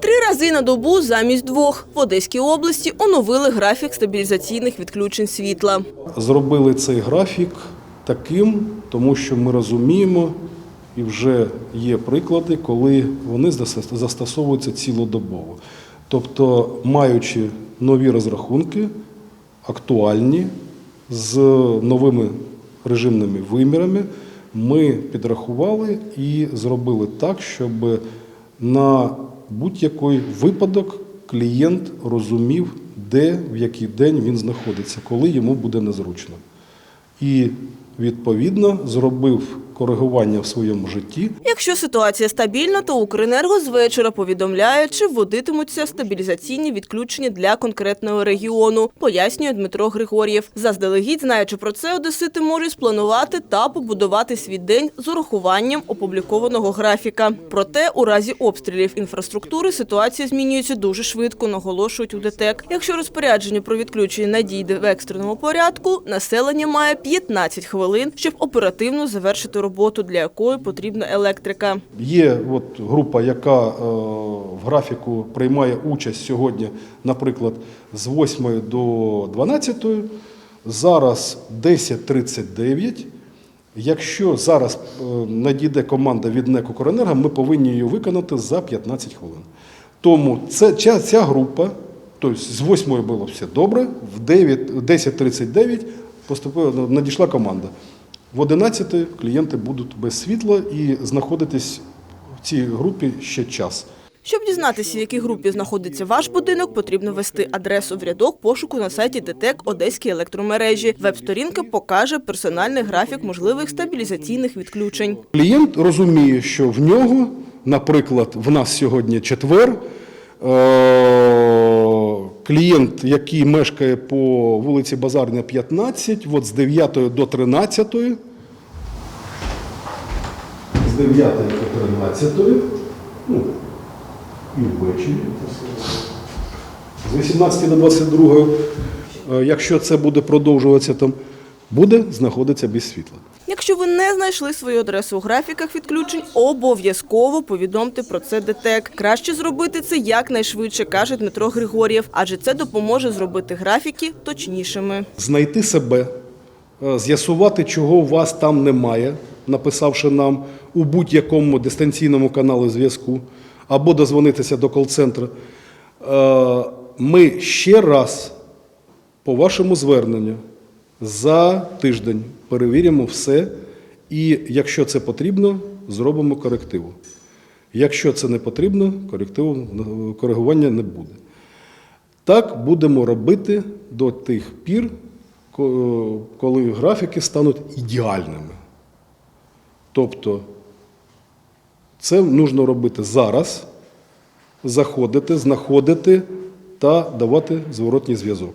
Три рази на добу замість двох в Одеській області оновили графік стабілізаційних відключень світла. Зробили цей графік таким, тому що ми розуміємо, і вже є приклади, коли вони застосовуються цілодобово. Тобто, маючи нові розрахунки, актуальні, з новими режимними вимірами, ми підрахували і зробили так, щоб на будь-який випадок клієнт розумів, де в який день він знаходиться, коли йому буде незручно. І відповідно зробив коригування в своєму житті Якщо ситуація стабільна, то Укренерго з вечора повідомляє, чи вводитимуться стабілізаційні відключення для конкретного регіону, пояснює Дмитро Григор'єв. Заздалегідь, знаючи про це, одесити можуть спланувати та побудувати свій день з урахуванням опублікованого графіка. Проте у разі обстрілів інфраструктури ситуація змінюється дуже швидко, наголошують у ДТЕК. Якщо розпорядження про відключення надійде в екстреному порядку, населення має 15 хвилин, щоб оперативно завершити роботу, для якої потрібна електрика. Є от група, яка е, в графіку приймає участь сьогодні, наприклад, з 8 до 12. Зараз 10.39. Якщо зараз е, надійде команда від НЕК «Укренерго», ми повинні її виконати за 15 хвилин. Тому це, ця, ця група, тобто з 8 було все добре, в 9, 10.39 поступила, надійшла команда. В 11 клієнти будуть без світла і знаходитись в цій групі ще час. Щоб дізнатися, в якій групі знаходиться ваш будинок, потрібно ввести адресу в рядок пошуку на сайті ДТЕК Одеські електромережі. Веб-сторінка покаже персональний графік можливих стабілізаційних відключень. Клієнт розуміє, що в нього, наприклад, в нас сьогодні четвер. Клієнт, який мешкає по вулиці Базарна, 15, от з 9 до 13, з 9 до 13, ну, і ввечері, з 18 до 22, е, якщо це буде продовжуватися, там буде знаходитися без світла. Якщо ви не знайшли свою адресу у графіках відключень, обов'язково повідомте про це ДТЕК. Краще зробити це якнайшвидше, каже Дмитро Григор'єв, адже це допоможе зробити графіки точнішими. знайти себе, е, з'ясувати, чого у вас там немає, написавши нам у будь-якому дистанційному каналі зв'язку, або дозвонитися до кол-центру. Е, Ми ще раз по вашому зверненню за тиждень перевіримо все, і якщо це потрібно, зробимо корективу. Якщо це не потрібно, корективу, коригування не буде. Так будемо робити до тих пір, коли графіки стануть ідеальними. Тобто це потрібно робити зараз, заходити, знаходити та давати зворотній зв'язок.